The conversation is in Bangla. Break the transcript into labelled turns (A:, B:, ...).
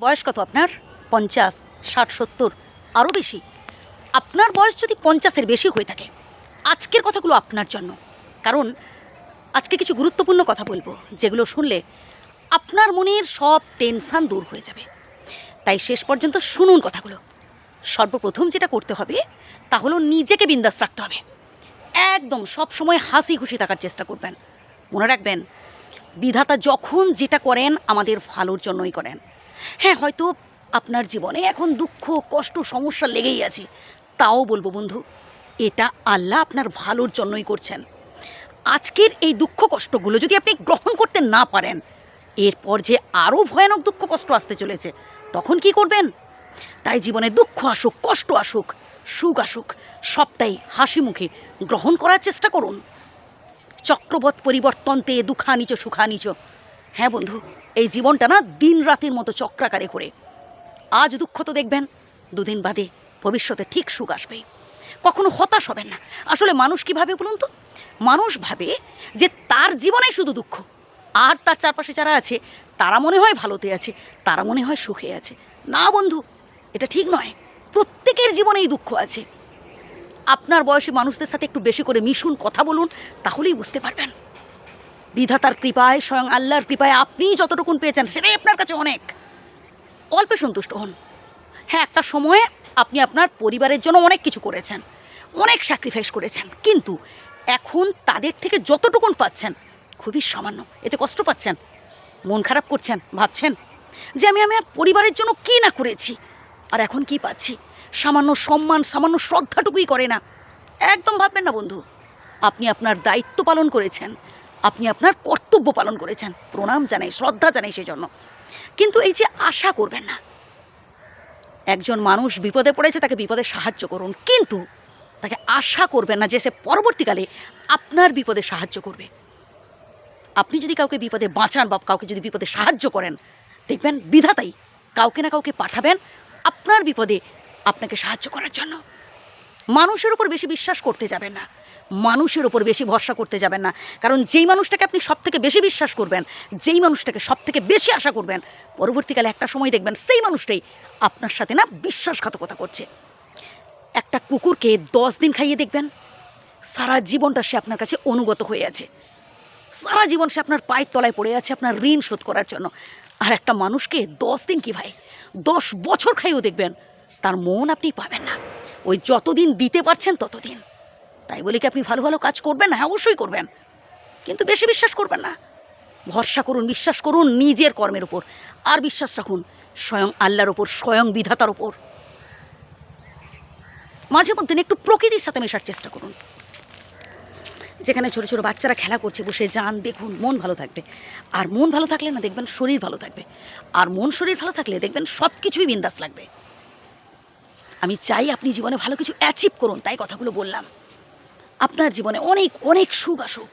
A: বয়স কত আপনার? পঞ্চাশ, ষাট, সত্তর আরও বেশি। আপনার বয়স যদি পঞ্চাশের বেশি হয়ে থাকে, আজকের কথাগুলো আপনার জন্য। কারণ আজকে কিছু গুরুত্বপূর্ণ কথা বলব, যেগুলো শুনলে আপনার মনের সব টেনশান দূর হয়ে যাবে। তাই শেষ পর্যন্ত শুনুন কথাগুলো। সর্বপ্রথম যেটা করতে হবে, তা হলো নিজেকে বিন্দাস রাখতে হবে। একদম সব সময় হাসি খুশি থাকার চেষ্টা করবেন। মনে রাখবেন, বিধাতা যখন যেটা করেন আমাদের ভালোর জন্যই করেন। হ্যাঁ হয়তো আপনার জীবনে এখন দুঃখ, কষ্ট, সমস্যা লেগেই আছে। তাও বলব বন্ধু, এটা আল্লাহ আপনার ভালোর জন্যই করছেন। আজকের এই দুঃখ কষ্টগুলো যদি আপনি গ্রহণ করতে না পারেন, এরপর যে আরও ভয়ানক দুঃখ, কষ্ট আসতে চলেছে, তখন কি করবেন? তাই জীবনে দুঃখ আসুক, কষ্ট আসুক, সুখ আসুক, সবটাই হাসি মুখে গ্রহণ করার চেষ্টা করুন। চক্রবৎ পরিবর্তনতে দুঃখানিচ, সুখানিচ হ্যাঁ বন্ধু, এই জীবনটা না দিন রাতের মতো চক্রাকারে করে আজ দুঃখ তো দেখবেন, দুদিন বাদে ভবিষ্যতে ঠিক সুখ আসবে। কখনো হতাশ হবেন না। আসলে মানুষ কি ভাবে বলুন তো? মানুষ ভাবে যে তার জীবনে শুধু দুঃখ, আর তার চারপাশে যারা আছে, তারা মনে হয় ভালোতে আছে, তারা মনে হয় সুখে আছে। না বন্ধু, এটা ঠিক নয়। প্রত্যেকের জীবনেই দুঃখ আছে। আপনার বয়সী মানুষদের সাথে একটু বেশি করে মিশুন, কথা বলুন, তাহলেই বুঝতে পারবেন। বিধাতার কৃপায়, স্বয়ং আল্লাহর কৃপায় আপনি যতটুকুন পেয়েছেন, সেটাই আপনার কাছে অনেক। অল্পে সন্তুষ্ট হন। হ্যাঁ একটা সময়ে আপনি আপনার পরিবারের জন্য অনেক কিছু করেছেন, অনেক স্যাক্রিফাইস করেছেন, কিন্তু এখন তাদের থেকে যতটুকুন পাচ্ছেন, খুবই সামান্য। এতে কষ্ট পাচ্ছেন? মন খারাপ করছেন? ভাবছেন যে আমি আমার পরিবারের জন্য কী না করেছি? আর এখন কি পাচ্ছি? সামান্য সম্মান, সামান্য শ্রদ্ধাটুকুই করে না। একদম ভাববেন না বন্ধু, আপনি আপনার দায়িত্ব পালন করেছেন। আপনি আপনার কর্তব্য পালন করেছেন। প্রণাম জানাই, শ্রদ্ধা জানাই সেজন্য। কিন্তু এই যে আশা করবেন না, একজন মানুষ বিপদে পড়েছে, তাকে বিপদে সাহায্য করুন। কিন্তু তাকে আশা করবেন না যে সে পরবর্তীকালে আপনার বিপদে সাহায্য করবে। আপনি যদি কাউকে বিপদে বাঁচান বা কাউকে যদি বিপদে সাহায্য করেন, দেখবেন বিধাতাই কাউকে না কাউকে পাঠাবেন আপনার বিপদে আপনাকে সাহায্য করার জন্য। মানুষের উপর বেশি বিশ্বাস করতে যাবেন না। মানুষের উপর বেশি ভরসা করতে যাবেন না। কারণ যেই মানুষটাকে আপনি সব থেকে বেশি বিশ্বাস করবেন, যেই মানুষটাকে সব থেকে বেশি আশা করবেন, পরবর্তীকালে একটা সময় দেখবেন সেই মানুষটাই আপনার সাথে না বিশ্বাসঘাতকতা করছে। একটা কুকুরকে দশ দিন খাইয়ে দেখবেন, সারা জীবনটা সে আপনার কাছে অনুগত হয়ে আছে। সারা জীবন সে আপনার পায়ের তলায় পড়ে আছে আপনার ঋণ শোধ করার জন্য। আর একটা মানুষকে দশ দিন কি ভাই? দশ বছর খাইয়েও দেখবেন, তার মন আপনি পাবেন না। ওই যতদিন দিতে পারছেন ততদিন। তাই বলে কি আপনি ভালো ভালো কাজ করবেন? হ্যাঁ অবশ্যই করবেন। কিন্তু বেশি বিশ্বাস করবেন না। ভরসা করুন, বিশ্বাস করুন নিজের কর্মের উপর। আর বিশ্বাস রাখুন, স্বয়ং আল্লাহর ওপর স্বয়ং বিধাতার ওপর মাঝে মধ্যে একটু প্রকৃতির সাথে মেশার চেষ্টা করুন। যেখানে ছোটো ছোটো বাচ্চারা খেলা করছে, বসে যান, দেখুন, মন ভালো থাকবে। আর মন ভালো থাকলে না, দেখবেন শরীর ভালো থাকবে। আর মন শরীর ভালো থাকলে, দেখবেন সব কিছুই বিন্দাস লাগবে। আমি চাই আপনি জীবনে ভালো কিছু অ্যাচিভ করুন, তাই কথাগুলো বললাম। আপনার জীবনে অনেক অনেক সুখ আসুক।